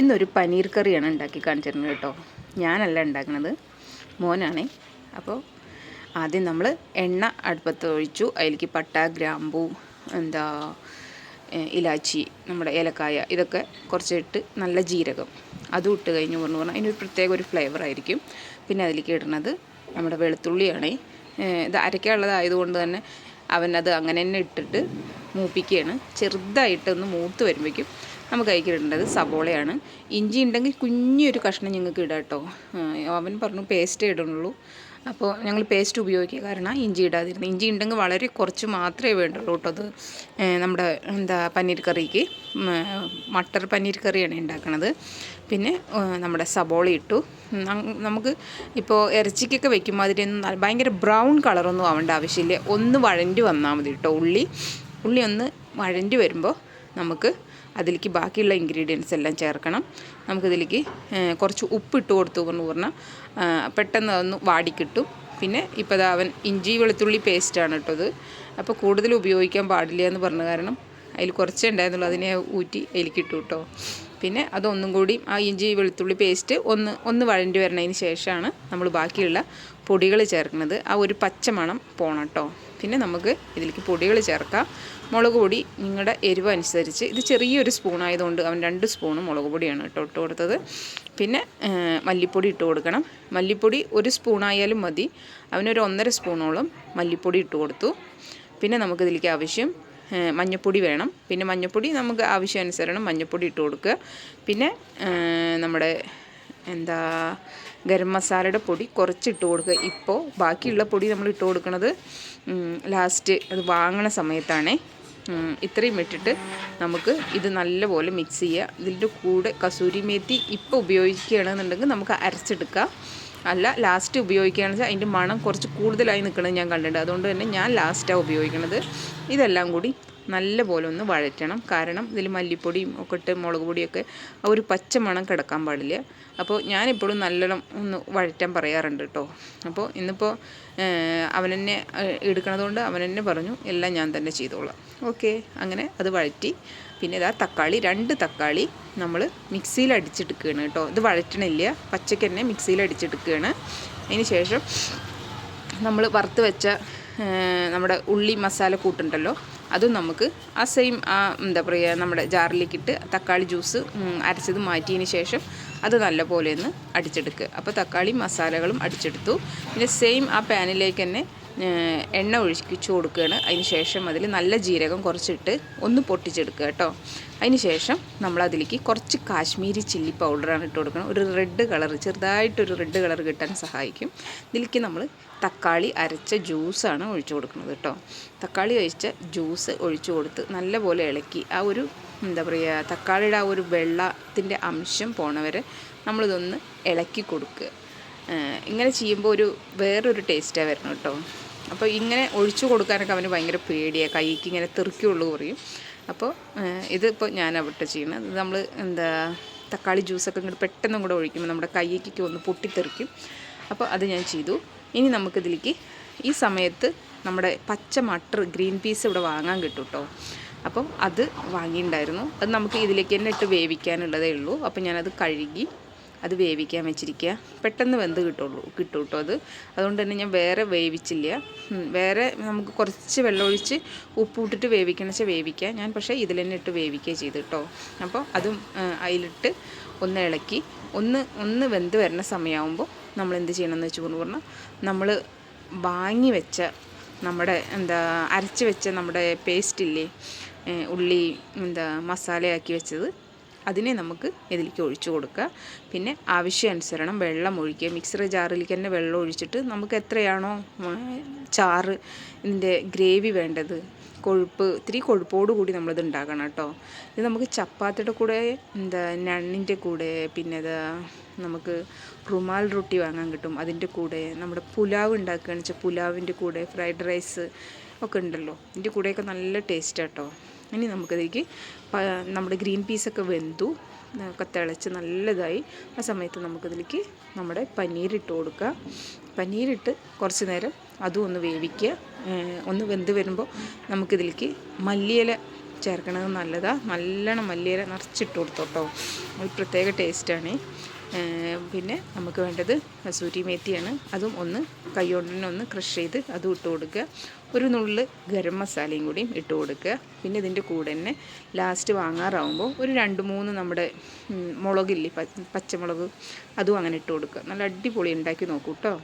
ഇന്നൊരു പനീർ കറിയാണ് ഉണ്ടാക്കി കാണിച്ചിരുന്നത് കേട്ടോ. ഞാനല്ല ഉണ്ടാക്കുന്നത് മോനാണേ. അപ്പോൾ ആദ്യം നമ്മൾ എണ്ണ അടുപ്പത്ത് ഒഴിച്ചു. അതിലേക്ക് പട്ട ഗ്രാമ്പൂ എന്താ ഇലാച്ചി നമ്മുടെ ഏലക്കായ ഇതൊക്കെ കുറച്ചിട്ട് നല്ല ജീരകം. അതും ഇട്ട് കഴിഞ്ഞ് പറഞ്ഞു പറഞ്ഞാൽ അതിനൊരു പ്രത്യേക ഒരു ഫ്ലേവർ ആയിരിക്കും. പിന്നെ അതിലേക്ക് ഇടുന്നത് നമ്മുടെ വെളുത്തുള്ളിയാണേ. ഇത് അരയ്ക്കാനുള്ളതായതുകൊണ്ട് തന്നെ അവനത് അങ്ങനെ തന്നെ ഇട്ടിട്ട് മൂപ്പിക്കുകയാണ്. ചെറുതായിട്ടൊന്ന് മൂത്ത് വരുമ്പോഴേക്കും നമുക്ക് ഇടേണ്ടത് സബോളയാണ്. ഇഞ്ചി ഉണ്ടെങ്കിൽ കുഞ്ഞൊരു കഷ്ണം ഞങ്ങൾക്ക് ഇടാം കേട്ടോ. അവൻ പറഞ്ഞു പേസ്റ്റേ ഇടുന്നുള്ളൂ. അപ്പോൾ ഞങ്ങൾ പേസ്റ്റ് ഉപയോഗിക്കുക. കാരണം ഇഞ്ചി ഇടാതിരുന്നു ഇഞ്ചി ഉണ്ടെങ്കിൽ വളരെ കുറച്ച് മാത്രമേ വേണ്ടുള്ളൂ കേട്ടോ അത്. നമ്മുടെ എന്താ പനീർ കറിക്ക്. മട്ടർ പനീർ കറിയാണ് ഉണ്ടാക്കുന്നത് പിന്നെ നമ്മുടെ സബോള ഇട്ടു. നമുക്ക് ഇപ്പോൾ ഇറച്ചിക്കൊക്കെ വെക്കുമ്പോൾ അതിനൊന്നും ഭയങ്കര ബ്രൗൺ കളറൊന്നും ആവേണ്ട ആവശ്യമില്ല. ഒന്ന് വഴണ്ടി വന്നാൽ മതി കേട്ടോ ഉള്ളി. ഉള്ളി ഒന്ന് വഴണ്ടി വരുമ്പോൾ നമുക്ക് അതിലേക്ക് ബാക്കിയുള്ള ഇൻഗ്രീഡിയൻസ് എല്ലാം ചേർക്കണം. നമുക്കിതിലേക്ക് കുറച്ച് ഉപ്പിട്ട് കൊടുത്തു എന്ന് പറഞ്ഞാൽ പെട്ടെന്ന് അതൊന്ന് വാടിക്കിട്ടും. പിന്നെ ഇപ്പോൾ അവൻ ഇഞ്ചി വെളുത്തുള്ളി പേസ്റ്റാണ് കേട്ടോ ഇത്. അപ്പോൾ കൂടുതൽ ഉപയോഗിക്കാൻ പാടില്ല എന്ന് പറഞ്ഞ കാരണം അതിൽ കുറച്ചേ ഉണ്ടായിരുന്നുള്ളൂ. അതിനെ ഊറ്റി അതിലേക്ക് ഇട്ടു കേട്ടോ. പിന്നെ അതൊന്നും കൂടി ആ ഇഞ്ചി വെളുത്തുള്ളി പേസ്റ്റ് ഒന്ന് ഒന്ന് വഴണ്ടി വരണതിന് ശേഷമാണ് നമ്മൾ ബാക്കിയുള്ള പൊടികൾ ചേർക്കുന്നത്. ആ ഒരു പച്ചമണം പോണം കേട്ടോ പിന്നെ നമുക്ക് ഇതിലേക്ക് പൊടികൾ ചേർക്കാം. മുളക് പൊടി നിങ്ങളുടെ എരിവ് അനുസരിച്ച്. ഇത് ചെറിയൊരു സ്പൂൺ ആയതുകൊണ്ട് അവൻ രണ്ട് സ്പൂണ് മുളക് പൊടിയാണ് കേട്ടോ ഇട്ട് കൊടുത്തത്. പിന്നെ മല്ലിപ്പൊടി ഇട്ട് കൊടുക്കണം. മല്ലിപ്പൊടി ഒരു സ്പൂണായാലും മതി. അവനൊരു ഒന്നര സ്പൂണോളം മല്ലിപ്പൊടി ഇട്ട് കൊടുത്തു. പിന്നെ നമുക്കിതിലേക്ക് ആവശ്യം ഏഹ്, മഞ്ഞൾപ്പൊടി വേണം. പിന്നെ മഞ്ഞപ്പൊടി നമുക്ക് ആവശ്യാനുസരണം മഞ്ഞപ്പൊടി ഇട്ട് കൊടുക്കുക. പിന്നെ നമ്മുടെ എന്താ ഗരം മസാലയുടെ പൊടി കുറച്ച് ഇട്ട് കൊടുക്കുക. ഇപ്പോൾ ബാക്കിയുള്ള പൊടി നമ്മൾ ഇട്ട് കൊടുക്കുന്നത് ലാസ്റ്റ് അത് വാങ്ങണ സമയത്താണേ. ഇത്രയും ഇട്ടിട്ട് നമുക്ക് ഇത് നല്ലപോലെ മിക്സ് ചെയ്യുക. ഇതിന്റെ കൂടെ കസൂരി മേത്തി ഇപ്പോൾ ഉപയോഗിക്കുകയാണെന്നുണ്ടെങ്കിൽ നമുക്ക് അരച്ചെടുക്കാം. അല്ല ലാസ്റ്റ് ഉപയോഗിക്കുകയാണെന്ന് വെച്ചാൽ അതിന്റെ മണം കുറച്ച് കൂടുതലായി നിൽക്കുന്നത് ഞാൻ കണ്ടിട്ടുണ്ട്. അതുകൊണ്ട് തന്നെ ഞാൻ ലാസ്റ്റാണ് ഉപയോഗിക്കുന്നത് ഇതെല്ലാം കൂടി നല്ലപോലെ ഒന്ന് വഴറ്റണം. കാരണം ഇതിൽ മല്ലിപ്പൊടിയും ഒക്കെ ഇട്ട് മുളക് പൊടിയൊക്കെ ആ ഒരു പച്ച മണം കിടക്കാൻ പാടില്ല. അപ്പോൾ ഞാനിപ്പോഴും നല്ലോണം ഒന്ന് വഴറ്റാൻ പറയാറുണ്ട് കേട്ടോ അപ്പോൾ ഇന്നിപ്പോൾ അവനെന്നെ എടുക്കണതുകൊണ്ട് അവൻ തന്നെ പറഞ്ഞു എല്ലാം ഞാൻ തന്നെ ചെയ്തോളാം. ഓക്കെ. അങ്ങനെ അത് വഴറ്റി. പിന്നെ ഇതാ തക്കാളി രണ്ട് തക്കാളി നമ്മൾ മിക്സിയിൽ അടിച്ചെടുക്കുകയാണ് കേട്ടോ ഇത് വഴറ്റണില്ല. പച്ചയ്ക്ക് തന്നെ മിക്സിയിൽ അടിച്ചെടുക്കുകയാണ്. അതിന് ശേഷം നമ്മൾ വറുത്ത് വെച്ച നമ്മുടെ ഉള്ളി മസാല കൂട്ടുണ്ടല്ലോ അതും നമുക്ക് ആ സെയിം ആ എന്താ പറയുക നമ്മുടെ ജാറിലേക്കിട്ട് തക്കാളി ജ്യൂസ് അരച്ചത് മാറ്റിയതിന് ശേഷം അത് നല്ലപോലെ ഒന്ന് അടിച്ചെടുക്കുക അപ്പോൾ തക്കാളി മസാലകളും അടിച്ചെടുത്തു. പിന്നെ സെയിം ആ പാനിലേക്ക് തന്നെ എണ്ണ ഒഴിച്ചു കൊടുക്കുകയാണ്. അതിന് ശേഷം അതിൽ നല്ല ജീരകം കുറച്ചിട്ട് ഒന്ന് പൊട്ടിച്ചെടുക്കുക കേട്ടോ. അതിന് ശേഷം നമ്മൾ അതിലേക്ക് കുറച്ച് കാശ്മീരി ചില്ലി പൗഡറാണ് ഇട്ട് കൊടുക്കണം. ഒരു റെഡ് കളർ ചെറുതായിട്ടൊരു റെഡ് കളർ കിട്ടാൻ സഹായിക്കും. ഇതിലേക്ക് നമ്മൾ തക്കാളി അരച്ച ജ്യൂസാണ് ഒഴിച്ചു കൊടുക്കുന്നത് കേട്ടോ. തക്കാളി ഒഴിച്ച ജ്യൂസ് ഒഴിച്ചു കൊടുത്ത് നല്ലപോലെ ഇളക്കി ആ ഒരു എന്താ പറയുക തക്കാളിയുടെ ആ ഒരു വെള്ളത്തിന്റെ അംശം പോണവരെ നമ്മളിതൊന്ന് ഇളക്കി കൊടുക്കുക. ഇങ്ങനെ ചെയ്യുമ്പോൾ ഒരു വേറൊരു ടേസ്റ്റാണ് വരുന്നത് കേട്ടോ. അപ്പോൾ ഇങ്ങനെ ഒഴിച്ചു കൊടുക്കാനൊക്കെ അവന് ഭയങ്കര പേടിയാണ് കൈക്ക് ഇങ്ങനെ തെറിക്കുള്ളൂ പറയും. അപ്പോൾ ഇതിപ്പോൾ ഞാൻ അവിടെ ചെയ്യുന്നത്. ഇത് നമ്മൾ എന്താ തക്കാളി ജ്യൂസൊക്കെ ഇങ്ങോട്ട് പെട്ടെന്നും കൂടെ ഒഴിക്കുമ്പോൾ നമ്മുടെ കൈക്ക് ഒന്ന് പൊട്ടിത്തെറിക്കും. അപ്പോൾ അത് ഞാൻ ചെയ്തു. ഇനി നമുക്കിതിലേക്ക് ഈ സമയത്ത് നമ്മുടെ പച്ച മട്ടർ ഗ്രീൻ പീസ് ഇവിടെ വാങ്ങാൻ കിട്ടും കേട്ടോ അപ്പം അത് വാങ്ങിയിട്ടുണ്ടായിരുന്നു. അത് നമുക്ക് ഇതിലേക്ക് തന്നെ ഇട്ട് വേവിക്കാനുള്ളതേ ഉള്ളൂ. അപ്പം ഞാനത് കഴുകി അത് വേവിക്കാൻ വെച്ചിരിക്കുക. പെട്ടെന്ന് വെന്ത് കിട്ടുള്ളൂ കിട്ടും കേട്ടോ അത്. അതുകൊണ്ട് തന്നെ ഞാൻ വേറെ വേവിച്ചില്ല. വേറെ നമുക്ക് കുറച്ച് വെള്ളം ഒഴിച്ച് ഉപ്പ് ഇട്ടിട്ട് വേവിക്കണം വെച്ചാൽ വേവിക്കാം ഞാൻ പക്ഷേ ഇതിൽ തന്നെ ഇട്ട് വേവിക്കുക ചെയ്തു കേട്ടോ. അപ്പോൾ അതും അതിലിട്ട് ഒന്ന് ഇളക്കി. ഒന്ന് ഒന്ന് വെന്ത് വരുന്ന സമയമാകുമ്പോൾ നമ്മൾ എന്ത് ചെയ്യണമെന്ന് വെച്ച് പറഞ്ഞാൽ നമ്മൾ വാങ്ങി വെച്ച നമ്മുടെ എന്താ അരച്ച് വെച്ച നമ്മുടെ പേസ്റ്റ് ഇല്ലേ ഉള്ളി എന്താ മസാലയാക്കി വെച്ചത് അതിനെ നമുക്ക് ഇതിലേക്ക് ഒഴിച്ചു കൊടുക്കുക. പിന്നെ ആവശ്യാനുസരണം വെള്ളം ഒഴിക്കുക. മിക്സർ ജാറിലേക്ക് തന്നെ വെള്ളം ഒഴിച്ചിട്ട് നമുക്ക് എത്രയാണോ ചാറ് ഇതിന്റെ ഗ്രേവി വേണ്ടത് കൊഴുപ്പ് ഇത്തിരി കൊഴുപ്പോട് കൂടി നമ്മളിത് ഉണ്ടാക്കണം കേട്ടോ. ഇത് നമുക്ക് ചപ്പാത്തിയുടെ കൂടെ എന്താ നണ്ണിന്റെ കൂടെ പിന്നെ ഇത് നമുക്ക് റുമാൽ റൊട്ടി വാങ്ങാൻ കിട്ടും. അതിന്റെ കൂടെ നമ്മുടെ പുലാവ് ഉണ്ടാക്കുകയാണെന്ന് വെച്ചാൽ പുലാവിന്റെ കൂടെ ഫ്രൈഡ് റൈസ് ഒക്കെ ഉണ്ടല്ലോ. ഇതിന്റെ കൂടെയൊക്കെ നല്ല ടേസ്റ്റ് കേട്ടോ. ഇനി നമുക്കതിലേക്ക് നമ്മുടെ ഗ്രീൻ പീസൊക്കെ വെന്തു കത്തിളച്ച് തിളച്ച് നല്ലതായി. ആ സമയത്ത് നമുക്കതിലേക്ക് നമ്മുടെ പനീരിട്ട് കൊടുക്കുക. പനീരിട്ട് കുറച്ച് നേരം അതും ഒന്ന് വേവിക്കുക. ഒന്ന് വെന്ത് വരുമ്പോൾ നമുക്കിതിലേക്ക് മല്ലിയില ചേർക്കണത് നല്ലതാണ് നല്ലോണം മല്ലിയില നിറച്ചിട്ട് കൊടുത്തോട്ടോ ഒരു പ്രത്യേക ടേസ്റ്റാണ്. പിന്നെ നമുക്ക് വേണ്ടത് കസൂരി മേത്തിയാണ്. അതും ഒന്ന് കൈകൊണ്ട് കൊണ്ടുതന്നെ ഒന്ന് ക്രഷ് ചെയ്ത് അതും ഇട്ട് കൊടുക്കുക. ഒരു നുള്ള് ഗരം മസാലയും കൂടിയും ഇട്ട് കൊടുക്കുക. പിന്നെ ഇതിന്റെ കൂടെ തന്നെ ലാസ്റ്റ് വാങ്ങാറാവുമ്പോൾ ഒരു രണ്ട് മൂന്ന് നമ്മുടെ മുളകില്ലേ പച്ചമുളക് അതും അങ്ങനെ ഇട്ട് കൊടുക്കുക. നല്ല അടിപൊളി ഉണ്ടാക്കി നോക്കൂ കേട്ടോ